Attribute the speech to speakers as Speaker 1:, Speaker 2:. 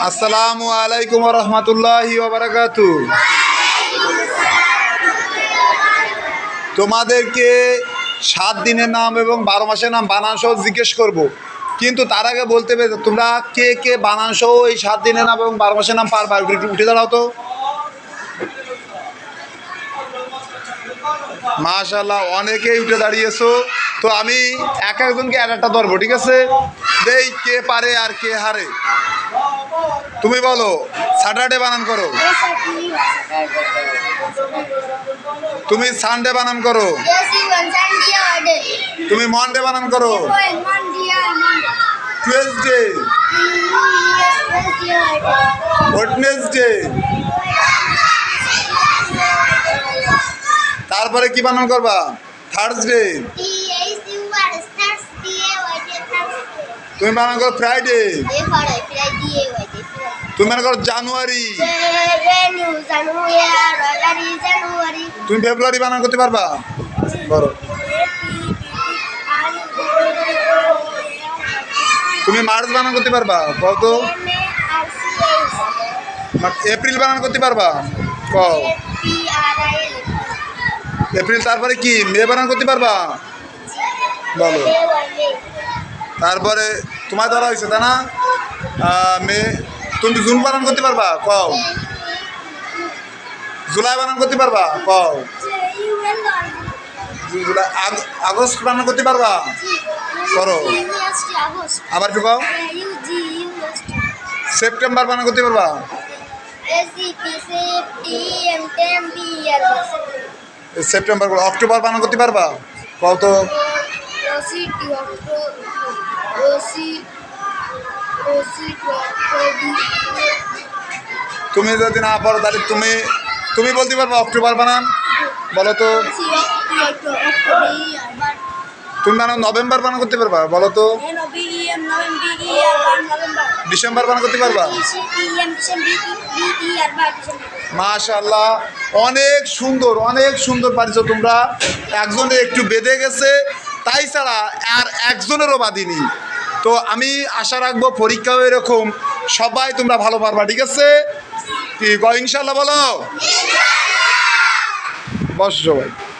Speaker 1: আসসালামু আলাইকুম রহমতুল্লাহি তোমাদেরকে সাত দিনের নাম এবং বারো মাসের নাম বানান সহ জিজ্ঞেস করব। কিন্তু তার আগে বলতে হবে তোমরা কে কে বানান সহ এই সাত দিনের নাম এবং বারো মাসের নাম পারবা? উঠে দাঁড়াও তো। মাশাল্লাহ অনেকেই উঠে দাঁড়িয়েছো। তো আমি এক একজনকে এক একটা ধরবো ঠিক আছে? দেই কে পারে আর কে হারে। তুমি বলো স্যাটারডে বানান করো। তুমি সানডে বানান করো। তুমি মনডে বানান করো। টুয়েসডে ওয়েডনেসডে তারপরে কি বানান করবা? থার্সডে তুমি বানান করো ফ্রাইডে তুমি বানান করো জানুয়ারি তুমি ফেব্রুয়ারি বানান করতে পারবা? করো। তুমি মার্চ বানান করতে পারবা? কত এপ্রিল বানান করতে পারবা? ক এপ্রিল তারপরে কি? মে বানান করতে পারবা? বলো তারপরে তোমার দ্বারা হয়েছে তাই না? আহ, মে তুমি জুন বানান করতে পারবা? কও। জুলাই বানান করতে পারবা? কও। জুলাই আগ- আগস্ট বানান করতে পারবা? করো। আবার একটু কও। সেপ্টেম্বর বানান করতে পারবা? সেপ্টেম্বর করে অক্টোবর বানান করতে পারবা কও তো তুমি যদি না পারো তাহলে তুমি তুমি বলতে পারবা অক্টোবর বানান বলো তো তুমি বানাও নভেম্বর বানান করতে পারবা বলো তো ডিসেম্বর বানান করতে পারবা মাশাল্লাহ অনেক সুন্দর অনেক সুন্দর পারিছো তোমরা একজনে একটু বেঁধে গেছে, তাই ছাড়া আর একজনেরও বাদিনি তো আমি আশা রাখব পরীক্ষাও এরকম, সবাই তোমরা ভালো পারবা, ঠিক আছে? কি ইনশাল্লাহ বলো? বস সবাই।